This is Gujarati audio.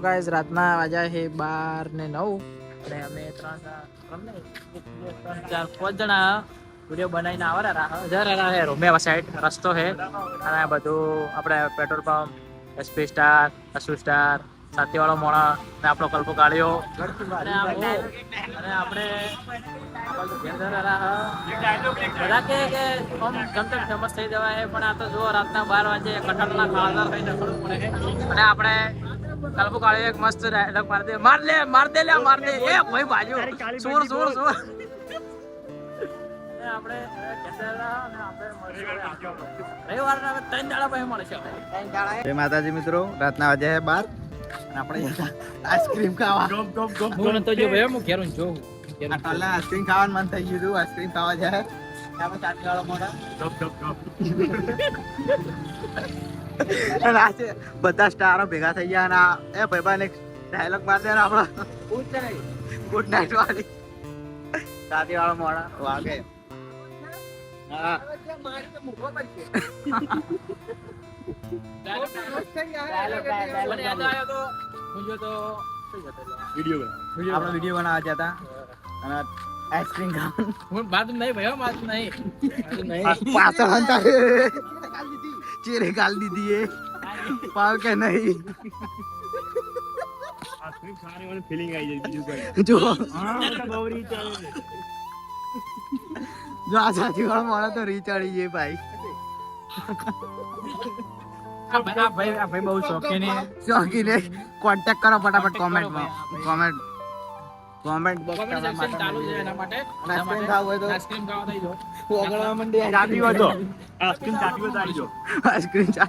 ગાઈઝ રાતના વાજા છે બાર ને નવ. અને અમે ત્રણ ત્રણ, ચાર, પાંચ જણા વીડિયો બનાવીને આવે રાહ જરા રહ્યા હે રોમેવા સાઈડ રસ્તો છે અને બધું આપણે પેટ્રોલ પંપ એસપી સ્ટાર અસુ સ્ટાર સાતીવાળો મોણા અને આપણો કલ્પો કાઢ્યો અને આપણે બધા થઈ જવાય પણ આ તો જુઓ, રાતના બાર વાગે ખાવાદાર થઈને રખડવું પડે અને આપણે કલ્પુ કાળે એક મસ્ત ડાયલોગ માર દે. માર લે માર દે લે માર દે. એ ભાઈ બાજુ. સોર સોર સોર. આપણે. જય માતાજી મિત્રો રાતના વાજે બાર. અને આપણે આઈસ્ક્રીમ ખાવા. જો ભાઈ હું ઘેરું જોઉં. આ આઈસ્ક્રીમ ખાવાનું મન થઈ ગયું હતું. આઈસ્ક્રીમ ખાવા જાય. અને આજે બધા સ્ટારો ભેગા થઈ ગયા અને એ ભાઈબાન એક ડાયલોગ માર દે ને આપણો. ગુડ નાઇટ વાળી. સાથી વાળો મોડા વાગે. હા. વીડિયો બનાવવા જતા અને આઈસ્ક્રીમ ખાવાનું હું નહીં ભાઈ હો, નહીં. પાછળ હંતા ચેરે ગાલ દીધી એ. પાવ કે નહીં? જો. જો આ સાચી વાળો મારા તો રીચાડી ભાઈ. ભાઈ ભાઈ બહુ શોખીન શોખીને કોન્ટેક્ટ કરો ફટાફટ કોમેન્ટમાં કોમેન્ટ કોમેન્ટ બોક્સ section ચાલુ છે એના માટે. અને આઈસ્ક્રીમ ખાવ હોય તો આઈસ્ક્રીમ ખાવા દઈ દો ઓગળવા માંડી ચાટી વધો આઈસ્ક્રીમ ચાટી વધો આવી જો આઈસ્ક્રીમ ચા